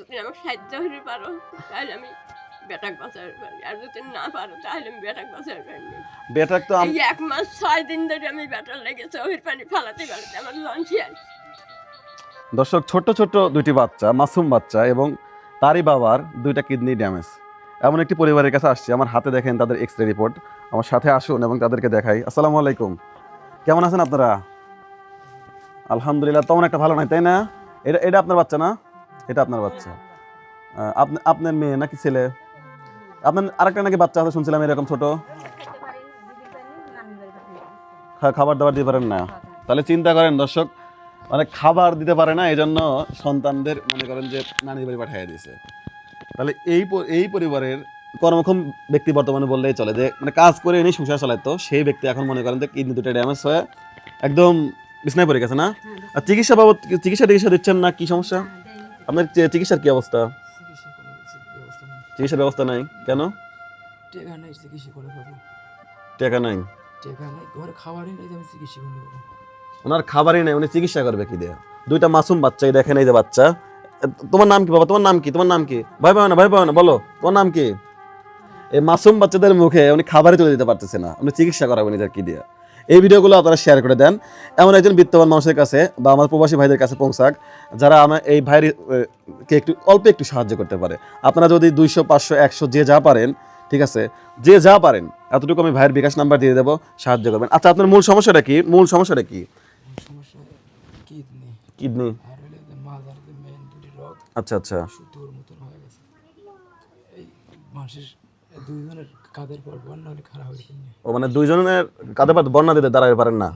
যদি আমাকে সাহায্য হতে পারো তাহলে আমি বেটাক বাঁচাতে পারি। আর যদি না পারো তাহলে আমি বেটাক বাঁচাতে পারি। বেটাক তো এই এক মাস ছয় দিন ধরে আমি বেটার পানি ফালাতে পারতে আমার দর্শক ছোট্ট ছোট্ট দুইটি বাচ্চা মাসুম বাচ্চা এবং তারই বাবার দুইটা কিডনি ড্যামেজ এমন একটি পরিবারের কাছে আসছি। আমার হাতে দেখেন তাদের এক্স রে রিপোর্ট আমার সাথে আসুন এবং তাদেরকে দেখাই। আসসালামু আলাইকুম। কেমন আছেন আপনারা? আলহামদুলিল্লাহ তেমন একটা ভালো নাই তাই না? এটা এটা আপনার বাচ্চা না? এটা আপনার বাচ্চা। আপনার মেয়ে নাকি ছেলে? আপনার আরেকটা নাকি বাচ্চা আছে, শুনছিলাম এরকম ছোট। খাবার দাবার দিতে পারেন না। তাহলে চিন্তা করেন দর্শক মানে খাবার দিতে পারে না এই জন্য সন্তানদের মনে করেন যে নানির বাড়ি পাঠিয়ে দিয়েছে। তাহলে এই এই পরিবারের কর্মক্ষম ব্যক্তি বর্তমানে বললেই চলে যে মানে কাজ করে এনে সংসার চালাতো সেই ব্যক্তি এখন মনে করেন যে কিডনি দুটো ড্যামেজ হয়ে একদম বিছনায় পড়ে গেছে না? আর চিকিৎসা বাবদ চিকিৎসা টিকিৎসা দিচ্ছেন না, কি সমস্যা? আপনার চিকিৎসার কি অবস্থা? চিকিৎসার ব্যবস্থা নাই। কেন? টেকা নাই চিকিৎসা করে টাকা নাই? টেকা নাই। ঘরে খাবারই নাই আমি চিকিৎসা করে নেব ওনার খাবারই নেই উনি চিকিৎসা করবে কি দিয়ে? দুইটা মাসুম বাচ্চা এই দেখেন এই যে বাচ্চা। তোমার নাম কি বাবা? তোমার নাম কি? তোমার নাম কি? ভয় পাও না ভয় পাও না বলো। তোমার নাম কি? এই মাসুম বাচ্চাদের মুখে উনি খাবারই তুলে দিতে পারতেছে না। উনি চিকিৎসা করাবেন নিজের কি দিয়ে? এই ভিডিওগুলো আপনারা শেয়ার করে দেন। এমন একজন বিত্তবান মানুষের কাছে বা আমার প্রবাসী ভাইদের কাছে পৌঁছাক, যারা আমার এই ভাইয়ের কে একটু, অল্প একটু সাহায্য করতে পারে। আপনারা যদি দুইশো, পাঁচশো, একশো যে যা পারেন, ঠিক আছে, যে যা পারেন, এতটুকু আমি ভাইয়ের বিকাশ নাম্বার দিয়ে দেবো, সাহায্য করবেন। আচ্ছা আপনার মূল সমস্যাটা কি? মূল সমস্যাটা কি? কিডনি। আচ্ছা আচ্ছা। দুইজনের কাঁধের পর বন্যা হলে খারাপ ও মানে দুইজনের কাঁধে পাত বন্যা দিতে দাঁড়াতে পারেন না?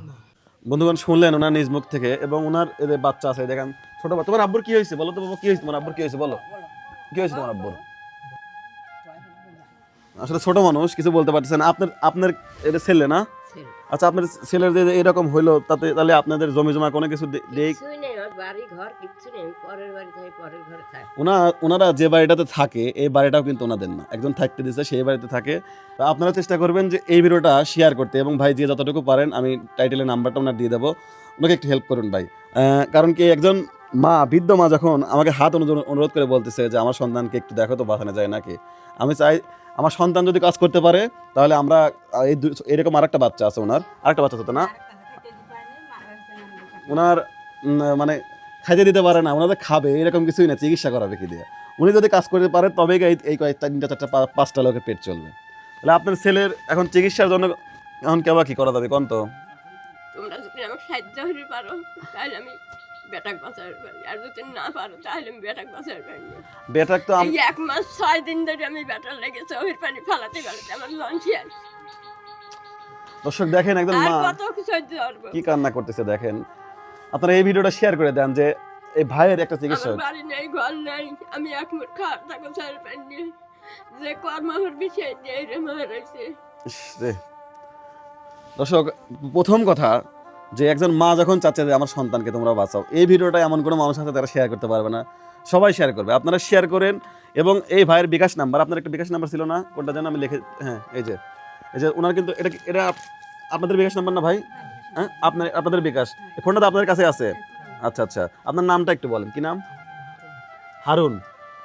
বন্ধুগণ শুনলেন ওনার নিজ মুখ থেকে এবং ওনার এদের বাচ্চা আছে দেখেন ছোট বাচ্চা। তোমার আব্বুর কি হয়েছে বলো তো বাবা? কি হয়েছে তোমার আব্বুর? কি হয়েছে বলো? কি হয়েছে তোমার আব্বুর? আসলে ছোট মানুষ কিছু বলতে পারতেছেন আপনার আপনার এটা ছেলে না? আচ্ছা আপনার ছেলের যে এরকম হইল তাতে তাহলে আপনাদের জমি জমা কোনো কিছু দেই? ওনারা যে বাড়িটাতে থাকে এই বাড়িটাও কিন্তু ওনাদের না। একজন থাকতে দিচ্ছে সেই বাড়িতে থাকে। আপনারা চেষ্টা করবেন যে এই ভিডিওটা শেয়ার করতে এবং ভাই যে যতটুকু পারেন আমি টাইটেলের নাম্বারটা ওনার দিয়ে দেবো। ওনাকে একটু হেল্প করুন ভাই। কারণ কি একজন মা, বৃদ্ধ মা যখন আমাকে হাত অনুরোধ- করে বলতেছে যে, আমার সন্তানকে একটু দেখো তো বাঁচানো যায় নাকি? আমি চাই, আমার সন্তান যদি কাজ করতে পারে, তাহলে আমরা এই এরকম আরেকটা বাচ্চা আছে ওনার। আরেকটা বাচ্চা হতো না? ওনার মানে খাইতে দিতে পারে না, ওনাদের খাবে, এরকম কিছুই না, চিকিৎসা করাবে কি দিয়ে? উনি যদি কাজ করতে পারে, তবেই এই এই কয়েক তিনটা, চারটা পাঁচটা লোকের পেট চলবে। তাহলে আপনার ছেলের এখন চিকিৎসার জন্য এখন কেবা কি করা যাবে? কোন তো? তোমরা যদি সাহায্য পারো, তাহলে আমি বেটাক বাঁচাতে পারি। আর যদি না পারো তাহলে আমি বেটাক বাঁচাতে পারি বেটাক তো আম- এক মাস ছয় দিন ধরে আমি বেটার লেগেছে ওই পানি ফালাতে পারতে আমার লঞ্চিয়াল দর্শক দেখেন একজন মা কি কান্না করতেছে দেখেন। আপনারা এই ভিডিওটা শেয়ার করে দেন যে এই ভাইয়ের একটা চিকিৎসা আমার বাড়ি নেই ঘর নেই আমি এক মুঠ খাওয়ার পাইনি। যে কর্মহর বিষয় দিয়ে রে। দর্শক প্রথম কথা যে একজন মা যখন চাচ্ছে যে আমার সন্তানকে তোমরা বাঁচাও, এই ভিডিওটা এমন কোনো মানুষের সাথে তারা শেয়ার করতে পারবে না। সবাই শেয়ার করবে। আপনারা শেয়ার করেন এবং এই ভাইয়ের বিকাশ নাম্বার আপনার একটা বিকাশ নাম্বার ছিল না? কোনটা যেন আমি লিখে হ্যাঁ এই যে এই যে ওনার কিন্তু এটা এটা আপনাদের বিকাশ নাম্বার না ভাই? হ্যাঁ আপনার আপনাদের বিকাশ। ফোনটা তো আপনাদের কাছে আছে। আচ্ছা আচ্ছা। আপনার নামটা একটু বলেন। কি নাম? হারুন।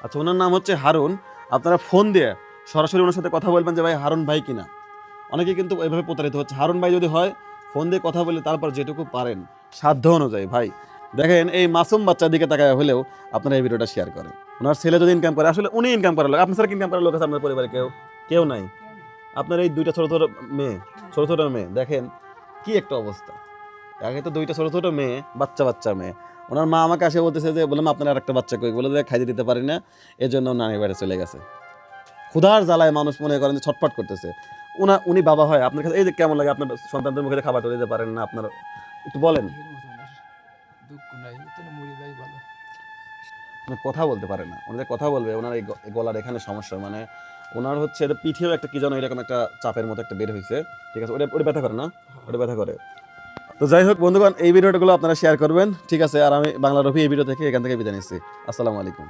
আচ্ছা ওনার নাম হচ্ছে হারুন। আপনারা ফোন দিয়ে সরাসরি ওনার সাথে কথা বলবেন যে ভাই, হারুন ভাই কিনা? অনেকে কিন্তু এভাবে প্রতারিত হচ্ছে। হারুন ভাই যদি হয় ফোন দিয়ে কথা বলে তারপর যেটুকু পারেন, সাধ্য অনুযায়ী। ভাই, দেখেন, এই মাসুম বাচ্চার দিকে তাকায় হলেও আপনারা এই ভিডিওটা শেয়ার করেন। ওনার ছেলে যদি ইনকাম করে, আসলে উনি ইনকাম করার লোক। আপনার স্যার ইনকাম করার লোক আছে আপনার পরিবারে কেউ? কেউ নাই? আপনার এই দুইটা ছোট ছোট মেয়ে, ছোট ছোট মেয়ে, দেখেন কি একটা অবস্থা। আগে তো দুইটা ছোট ছোট মেয়ে, বাচ্চা বাচ্চা মেয়ে। ওনার মা আমাকে আসে বলতেছে যে, বললাম, আপনার আর একটা বাচ্চা কই? বলে যে খাইতে দিতে পারি না। এই জন্য নানি বাড়ি চলে গেছে। ক্ষুধার জ্বালায় মানুষ মনে করেন যে ছটফট করতেছে। উনা উনি বাবা হয়। আপনার কাছে এই যে কেমন লাগে আপনার সন্তানদের মুখে খাবার তুলে দিতে পারেন না আপনার? একটু বলেন। এর মতন আর দুঃখ নাই মরে যাই ভালো। কথা বলতে পারে না। ওনাদের কথা বলবে ওনার এই গলার এখানে সমস্যা। মানে ওনার হচ্ছে এটা পিঠেও একটা কি যেন এরকম একটা চাপের মতো একটা বের হয়েছে। ঠিক আছে ওটা ওটা ব্যথা করে না? ওটা ব্যথা করে। তো যাই হোক বন্ধুগণ এই ভিডিওগুলো আপনারা শেয়ার করবেন। ঠিক আছে আর আমি বাংলা রফি এই ভিডিও থেকে এখান থেকে বিদায় নিচ্ছি। আসসালামু আলাইকুম।